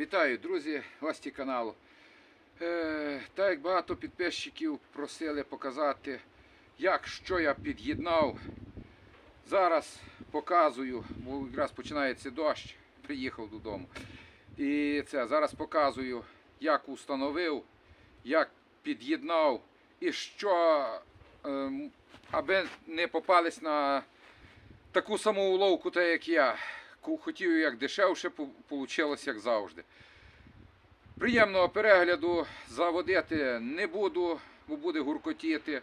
Вітаю, друзі, гості каналу. Е, так як багато підписчиків просили показати, як що я під'єднав. Зараз показую, бо якраз починається дощ, приїхав додому. І це зараз показую, як установив, як під'єднав і що, ем, аби не попались на таку саму уловку, так як я. Хотів як дешевше, вийшло як завжди. Приємного перегляду заводити не буду, бо буде гуркотіти.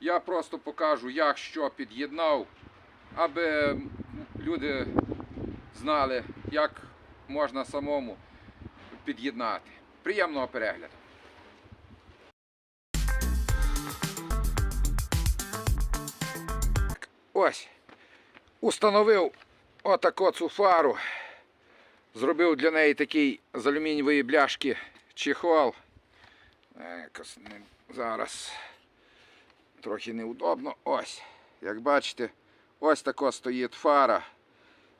Я просто покажу, як що під'єднав, аби люди знали, як можна самому під'єднати. Приємного перегляду. Ось, установив отаку цю фару. Зробив для неї такий з алюмінієвої бляшки чехол. Е, Зараз трохи неудобно. Ось, як бачите, ось така стоїть фара.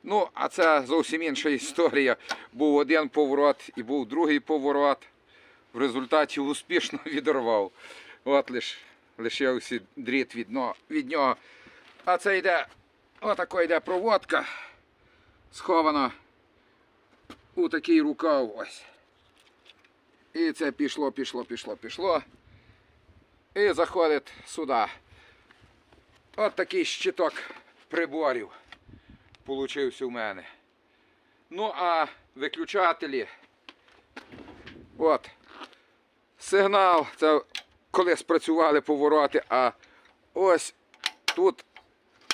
Ну, а це зовсім інша історія. Був один поворот і був другий поворот. В результаті успішно відорвав. От лиш лишився дріт від, від нього. А це йде, отако йде проводка, схована у такий рукав ось. І це пішло, пішло, пішло, пішло. І заходить сюди. От такий щиток приборів получився у мене. Ну, а виключателі. От. Сигнал. Це коли спрацювали повороти, а ось тут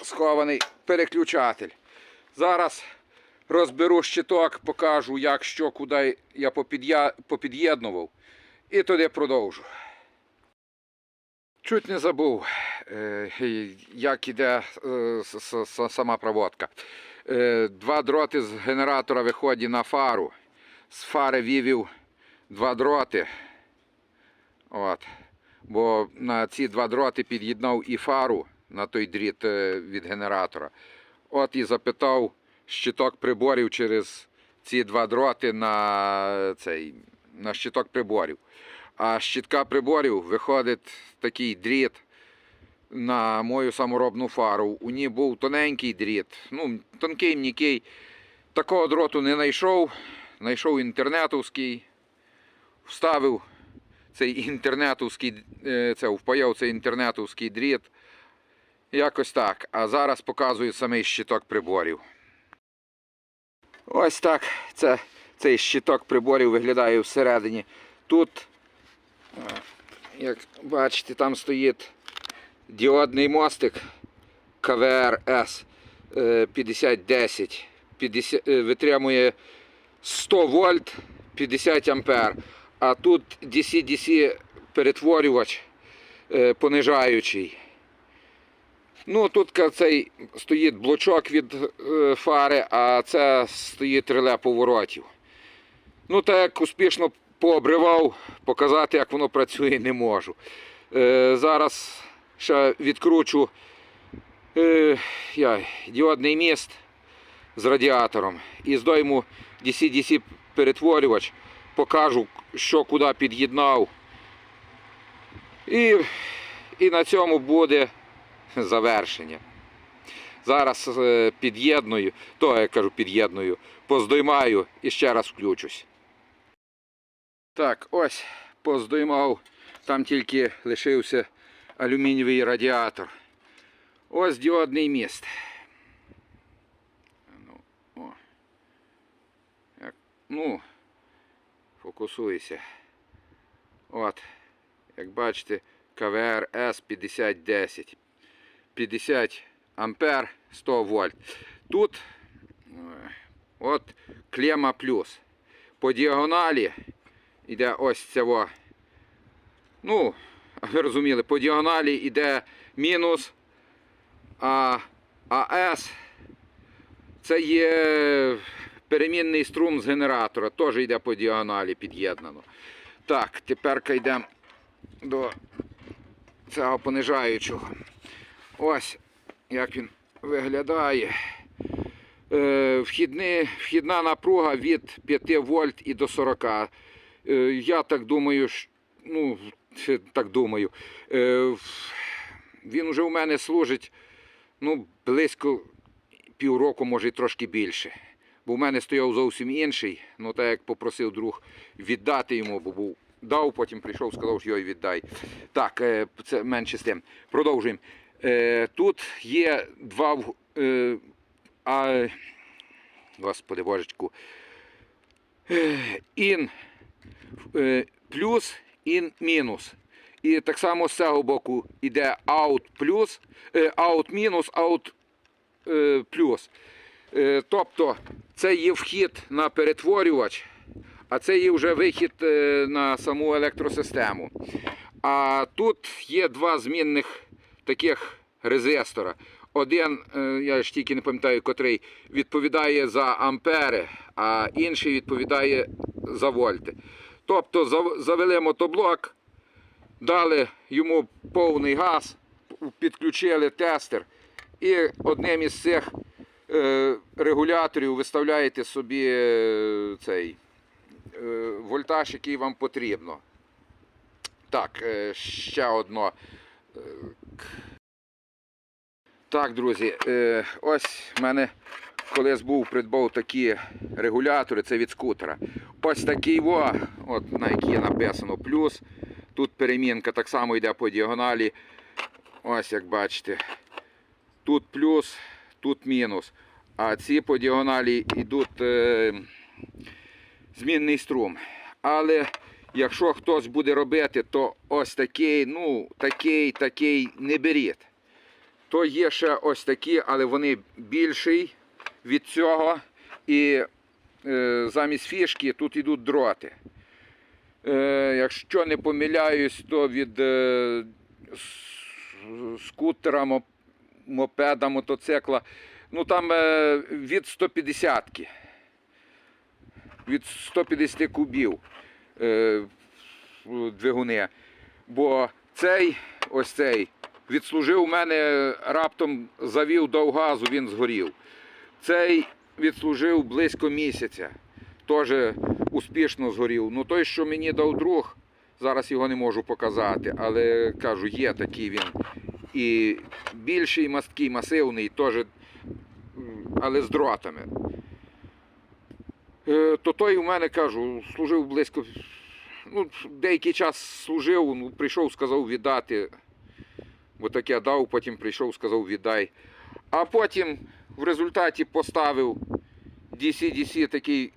схований переключатель. Зараз розберу щиток, покажу, як що, куди я попід'єднував. І туди продовжу. Чуть не забув, е, як іде е, сама проводка. Е, Два дроти з генератора виходять на фару. З фари вівів два дроти. От. Бо на ці два дроти під'єднав і фару на той дріт від генератора. От і запитав щиток приборів через ці два дроти на цей на щиток приборів. А з щитка приборів виходить такий дріт на мою саморобну фару. У ній був тоненький дріт, ну, тонкий, м'який. Такого дроту не знайшов. Знайшов інтернетовський, вставив цей інтернетовський, е, це впаяв цей інтернетовський дріт. Якось так. А зараз показую самий щиток приборів. Ось так це, цей щиток приборів виглядає всередині. Тут, е, як бачите, там стоїть діодний мостик КВР-С е, 5010. 50, е, витримує 100 вольт 50 ампер. А тут DC-DC перетворювач е, понижаючий. Ну, тут цей стоїть блочок від е, фари, а це стоїть реле поворотів. Ну, так як успішно пообривав, показати, як воно працює, не можу. Е, зараз ще відкручу е, я, діодний міст з радіатором і здойму DC-DC перетворювач, покажу, що куди під'єднав. І, і на цьому буде завершення. Зараз е, під'єдную, то я кажу під'єдную, поздоймаю і ще раз включусь. Так, ось поздоймав, там тільки лишився алюмінієвий радіатор. Ось діодний міст. Ну, о. Як, ну, фокусуйся. От, як бачите, КВР С5010. 50 ампер 100 вольт. Тут от клема плюс. По діагоналі йде ось цього. Ну, ви розуміли, по діагоналі йде мінус, а АС це є перемінний струм з генератора, теж йде по діагоналі під'єднано. Так, тепер йдемо до цього понижаючого. Ось як він виглядає. Е, вхідни, вхідна напруга від 5 вольт і до 40. Е, я так думаю, ну, так думаю. Е, він уже у мене служить ну, близько півроку, може і трошки більше. Бо в мене стояв зовсім інший. Ну, так як попросив друг віддати йому, бо був дав, потім прийшов, сказав, що його віддай. Так, це менше з тим. Продовжуємо. Е, Тут є два. е, А, господи божечку. Е, Ін плюс, ін мінус. І так само з цього боку йде out плюс, out мінус, out плюс. Тобто це є вхід на перетворювач, а це є вже вихід на саму електросистему. А тут є два змінних таких резистора. Один, е, я ж тільки не пам'ятаю, котрий відповідає за ампери, а інший відповідає за вольти. Тобто завели мотоблок, дали йому повний газ, підключили тестер і одним із цих е, регуляторів виставляєте собі е, цей вольтаж, який вам потрібно. Так, ще одно. Так, друзі, е, ось в мене колись був придбав такі регулятори, це від скутера. Ось такий во, от на який написано плюс. Тут перемінка так само йде по діагоналі. Ось як бачите. Тут плюс, тут мінус. А ці по діагоналі йдуть е, змінний струм. Але якщо хтось буде робити, то ось такий, ну, такий, такий не беріть. То є ще ось такі, але вони більший від цього. І е, замість фішки тут йдуть дроти. Е, якщо не помиляюсь, то від е, скутера, мопеда, мотоцикла, ну там е, від 150 від 150 кубів двигуни. Бо цей, ось цей, відслужив у мене раптом завів до газу, він згорів. Цей відслужив близько місяця. Теж успішно згорів. Ну той, що мені дав друг, зараз його не можу показати, але кажу, є такий він. І більший масткий, масивний, теж, але з дротами. Е, То той у мене кажу, служив близько. Ну, деякий час служив, ну, прийшов, сказав віддати. Бо таке дав, потім прийшов, сказав віддай. А потім в результаті поставив DC-DC такий,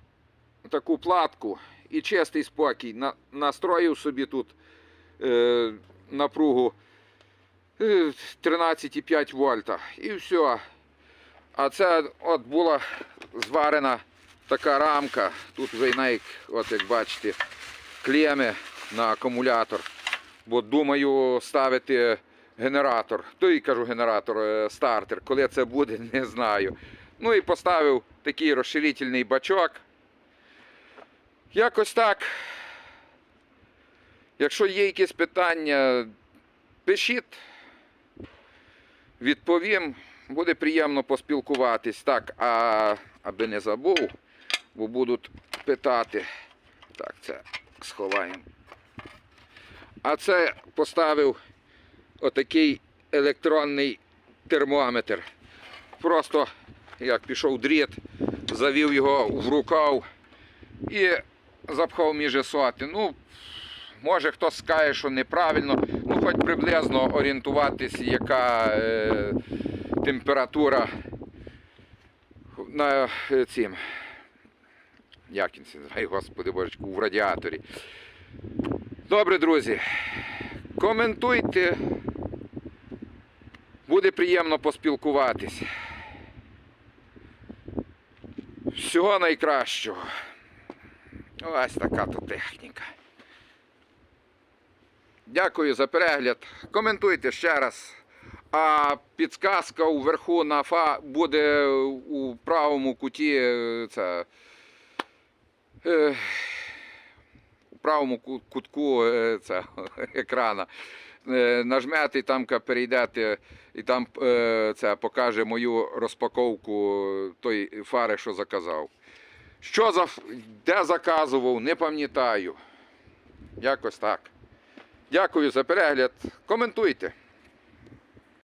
таку платку і чистий спокій. На, настроїв собі тут е, напругу е, 13,5 вольта. І все. А це от була зварена така рамка. Тут вже навіть, от як бачите, клеми на акумулятор. Бо думаю ставити генератор. Той кажу генератор, е, стартер. Коли це буде, не знаю. Ну і поставив такий розширительний бачок. Якось так. Якщо є якісь питання, пишіть, відповім. Буде приємно поспілкуватись. Так, а аби не забув, бо будуть питати. Так, це сховаємо. А це поставив отакий електронний термометр. Просто як пішов дріт, завів його в рукав і запхав між соти. Ну, може хтось скаже, що неправильно, ну хоч приблизно орієнтуватись, яка е, температура на е, цім. Як він господи божечку, в радіаторі. Добре, друзі. Коментуйте. Буде приємно поспілкуватись. Всього найкращого. Ось така то техніка. Дякую за перегляд. Коментуйте ще раз. А підсказка уверху на фа буде у правому куті. е, Це, у правому кутку е, це, екрана. е, нажмете там перейдете, і там е, це покаже мою розпаковку тої фари, що заказав. Що за де заказував, не пам'ятаю. Якось так. Дякую за перегляд. Коментуйте.